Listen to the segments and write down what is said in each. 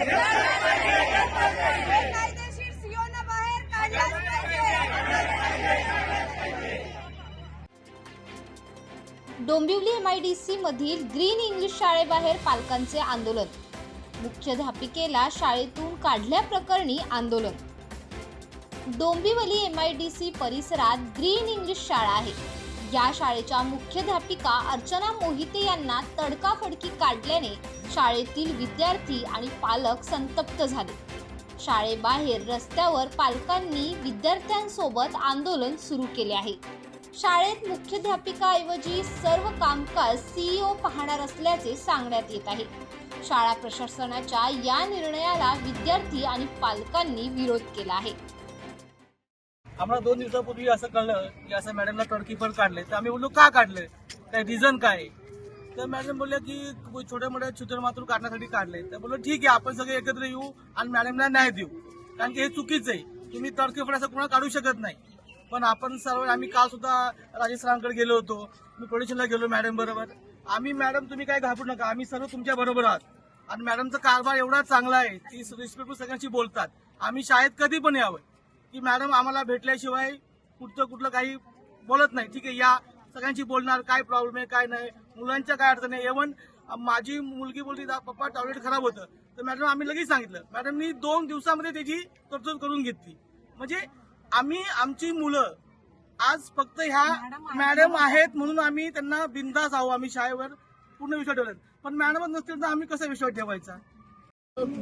Yeah. Dombivli M I D मधील green English शाळेबाहेर पालकांचे आंदोलन. मुख्याध्यापिकेला शाळेतून काढल्याप्रकरणी आंदोलन. Dombivli M I D C परिसरात ग्रीन इंग्लिश शाळा आहे. या शाळेच्या मुख्याध्यापिका अर्चना मोहिते यांना तडकाफडकी काढल्याने शाळेतील विद्यार्थी आणि पालक संतप्त झाले. शाळेबाहेर रस्त्यावर पालकांनी विद्यार्थ्यांसोबत आंदोलन सुरू केले आहे. शाळेत मुख्याध्यापिकाऐवजी सर्व कामकाज सीईओ पाहणार असल्याचे सांगण्यात येत आहे. शाळा प्रशासनाच्या या निर्णयाला विद्यार्थी आणि पालकांनी विरोध केला आहे. आम्हाला दोन दिवसापूर्वी असं कळलं की असं मॅडमला तडकीफड काढले. तर आम्ही बोललो का काढले? काय रिझन काय आहे? तर मॅडम बोलल्या की छोट्या मोठ्या चित्र मात्र काढण्यासाठी काढले. तर बोललो ठीक आहे आपण सगळे एकत्र येऊ आणि मॅडमला न्याय देऊ. कारण की हे चुकीचं आहे. तुम्ही तडकीफड असं कोणा काढू शकत नाही. पण आपण सर्व आम्ही काल सुद्धा राजेश सरांकडे गेलो होतो. मी प्रोडिशनला गेलो मॅडम बरोबर. आम्ही मॅडम तुम्ही काय घाबरू नका. आम्ही सर्व तुमच्या बरोबर आहात. आणि मॅडमचा कारभार एवढा चांगला आहे ती रिस्पेक्टफुल सगळ्यांशी बोलतात. आम्ही शाळेत कधी पण यावं. की मॅडम आम्हाला भेटल्याशिवाय कुठचं कुठलं काही बोलत नाही. ठीक आहे या. सगळ्यांशी बोलणार. काय प्रॉब्लेम आहे काय नाही. मुलांच्या काय अडचण आहे. इव्हन माझी मुलगी बोलली पप्पा टॉयलेट खराब होतं. तर मॅडम आम्ही लगेच सांगितलं. मॅडमनी दोन दिवसामध्ये त्याची तरतूद करून घेतली. म्हणजे आम्ही आमची मुलं आज फक्त ह्या मॅडम आहेत म्हणून आम्ही त्यांना बिंदास आहो आम्ही शाळेवर पूर्ण विश्वास ठेवला पण मॅडमच नसतील तर आम्ही कसा विश्वास ठेवायचा?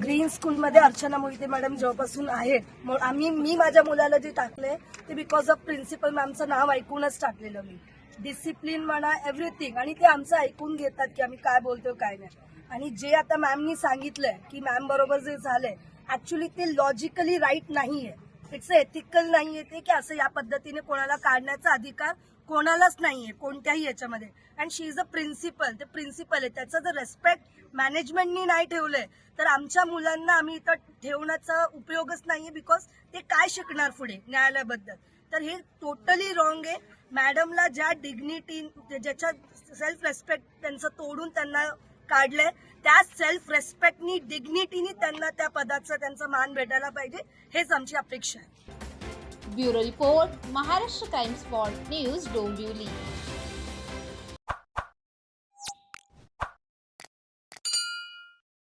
ग्रीन स्कूलमध्ये अर्चना मोहिते मॅडम जेव्हापासून आहेत मग आम्ही मी माझ्या मुलाला जे टाकले ते बिकॉज ऑफ प्रिन्सिपल मॅमचं नाव ऐकूनच टाकलेलं मी. डिसिप्लिन म्हणा एव्हरीथिंग आणि ते आमचं ऐकून घेतात की आम्ही काय बोलतोय काय नाही. आणि जे आता मॅमनी सांगितलंय की मॅम बरोबर जे झालंय ऍक्च्युली ते लॉजिकली राईट नाहीये. इट्स एथिकल नाहीये ते की असं या पद्धतीने कोणाला काढण्याचा अधिकार कोणालाच नाहीये कोणत्याही याच्यामध्ये. And she is a principal ते प्रिन्सिपल आहे. त्याचं जर रेस्पेक्ट मॅनेजमेंटनी नाही ठेवलंय तर आमच्या मुलांना आम्ही इथं ठेवण्याचा उपयोगच नाहीये बिकॉज ते काय शिकणार पुढे न्यायालयाबद्दल? तर हे टोटली रॉंग आहे. मॅडमला ज्या डिग्निटी ज्याच्या सेल्फ रेस्पेक्ट त्यांचं तोडून त्यांना काढलंय त्या सेल्फ रेस्पेक्टनी डिग्निटीनी त्यांना त्या पदाचा त्यांचा मान भेटायला पाहिजे हेच आमची अपेक्षा आहे. Bureau report Maharashtra Times spot news Dombivli.